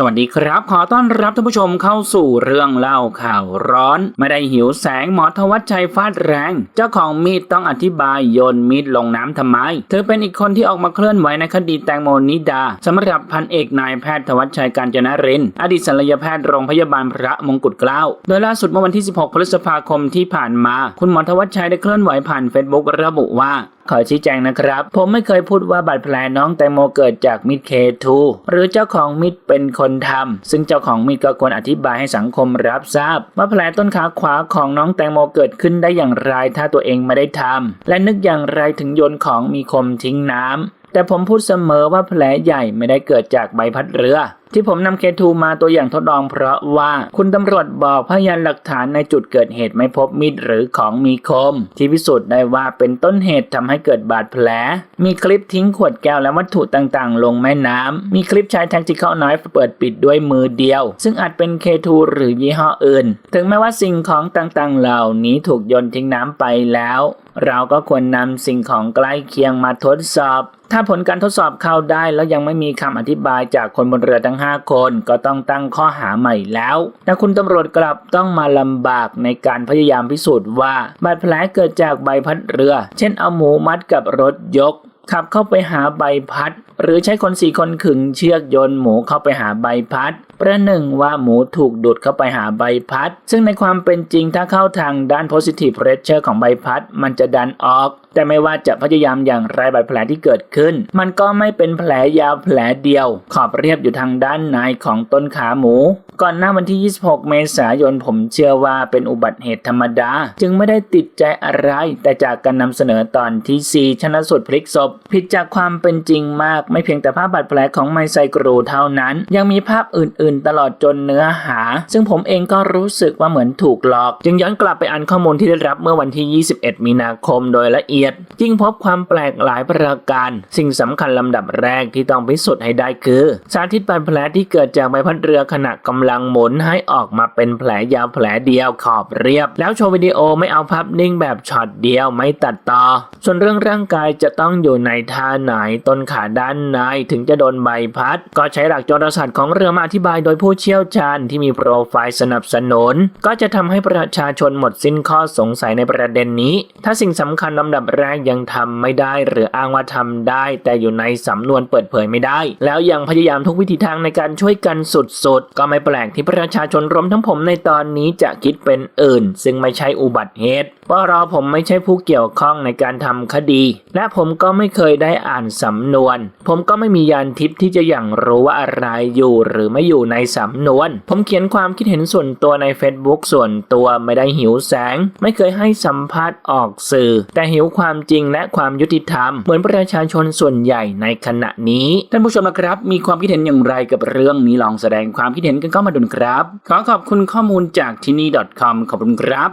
สวัสดีครับ ขอต้อนรับท่านผู้ชมเข้าสู่เรื่องเล่าข่าวร้อน ไม่ได้หิวแสงหมอทวัชชัยฟาดแรง เจ้าของมีดต้องอธิบายโยนมีดลงน้ำทำไม เธอเป็นอีกคนที่ออกมาเคลื่อนไหวในคดีแตงโมนิดาสำหรับพันเอกนายแพทย์ทวัชชัยการจนรินต์อดีตศัลยแพทย์โรงพยาบาลพระมงกุฎเกล้าโดยล่าสุดเมื่อวันที่ 16 พฤษภาคมที่ผ่านมา คุณหมอทวัชชัยได้เคลื่อนไหวผ่านเฟซบุ๊กระบุว่า ขอชี้แจงนะครับ ผมไม่เคยพูดว่าบาดแผลน้องแตงโมเกิดจากมิดเคทูหรือเจ้าของมิดเป็นคนทำซึ่งเจ้าของมิดก็ควรอธิบายให้สังคมรับทราบ ว่าแผลต้นขาขวาของน้องแตงโมเกิดขึ้นได้อย่างไรถ้าตัวเองไม่ได้ทำและนึกอย่างไรถึงโยนของมีคมทิ้งน้ำแต่ผมพูดเสมอว่าแผลใหญ่ไม่ได้เกิดจากใบพัดเรือ ที่ผมนำเคทูมาตัวอย่างทดลองเพราะว่าคุณตำรวจบอกพยานหลักฐานในจุดเกิดเหตุไม่พบมีดหรือของมีคม ที่พิสูจน์ได้ว่าเป็นต้นเหตุทำให้เกิดบาดแผล มีคลิปทิ้งขวดแก้วและวัตถุต่างๆ ลงแม่น้ำ มีคลิปใช้ tactical knife เปิดปิดด้วยมือเดียว ซึ่งอาจเป็นเคทูหรือยี่ห้ออื่น ถึงแม้ว่าสิ่งของต่างๆ เหล่านี้ถูกโยนทิ้งน้ำไปแล้ว เราก็ควรนำสิ่งของใกล้เคียงมาทดสอบ ถ้าผลการทดสอบเข้าได้แล้วยังไม่มีคำอธิบายจากคนบนเรือทั้ง5คนก็ต้องตั้งข้อหาใหม่แล้ว แต่คุณตำรวจกลับต้องมาลำบากในการพยายามพิสูจน์ว่าบาดแผลเกิดจากใบพัดเรือ เช่นเอาหมูมัดกับรถยกขับเข้าไปหาใบพัด หรือใช้คนสี่คนขึงเชือกโยนหมูเข้าไปหาใบพัด ประหนึ่งว่าหมูถูกดูดเข้าไปหาใบพัด ซึ่งในความเป็นจริงถ้าเข้าทางด้าน positive pressure ของใบพัด มันจะดันออก แต่ไม่ว่าจะพยายามอย่างไรบาดแผลที่เกิดขึ้น มันก็ไม่เป็นแผลยาวแผลเดียว ขอบเรียบอยู่ทางด้านในของต้นขาหมู ก่อนหน้าวันที่ 26 เมษายนผมเชื่อว่าเป็นอุบัติเหตุธรรมดา จึงไม่ได้ติดใจอะไร แต่จากการนำเสนอตอนที่ 4ชนะสูตรพลิกศพผิดจากความเป็นจริงมากไม่เพียงแต่ภาพบาดแผลของไมไซกรูเท่านั้น ยังมีภาพอื่นๆ ตลอดจนเนื้อหา ซึ่งผมเองก็รู้สึกว่าเหมือนถูกหลอก จึงย้อนกลับไปอ่านข้อมูลที่ได้รับเมื่อวันที่ 21 มีนาคมโดยละเอียดยิ่งพบความแปลกหลายประการ สิ่งสำคัญลำดับแรกที่ต้องพิสูจน์ให้ได้คือ สาธิตบาดแผลที่เกิดจากใบพัดเรือขณะกำลังหมุนให้ออกมาเป็นแผลยาวแผลเดียวขอบเรียบ แล้วโชว์วิดีโอไม่เอาภาพนิ่งแบบช็อตเดียวไม่ตัดต่อ ส่วนเรื่องร่างกายจะต้องอยู่ในท่าไหนต้นขาด้านในถึงจะโดนใบพัด ก็ใช้หลักจรศาสตร์ของเรือมาอธิบายโดยผู้เชี่ยวชาญที่มีโปรไฟล์สนับสนุน ก็จะทำให้ประชาชนหมดสิ้นข้อสงสัยในประเด็นนี้ ถ้าสิ่งสำคัญลำดับแรกยังทำไม่ได้ หรืออ้างว่าทำได้ แต่อยู่ในสำนวนเปิดเผยไม่ได้ แล้วยังพยายามทุกวิธีทางในการช่วยกันสุดๆ ก็ไม่แปลกที่ประชาชนรวมทั้งผมในตอนนี้จะคิดเป็นอื่น ซึ่งไม่ใช่อุบัติเหตุเพราะรอผมไม่ใช่ผู้เกี่ยวข้องในการทำคดี และผมก็ไม่เคยได้อ่านสำนวนผมก็ไม่มียานทิพย์ที่จะอย่างรู้ว่าอะไรอยู่หรือไม่อยู่ในสำนวน ผมเขียนความคิดเห็นส่วนตัวใน Facebook ส่วนตัวไม่ได้หิวแสง ไม่เคยให้สัมภาษณ์ออกสื่อ แต่หิวความจริงและความยุติธรรม เหมือนประชาชนส่วนใหญ่ในขณะนี้ ท่านผู้ชมนะครับ มีความคิดเห็นอย่างไรกับเรื่องนี้ลองแสดงความคิดเห็นกันเข้ามาดูครับ ขอขอบคุณข้อมูลจากที่นี่ .com ขอบคุณครับ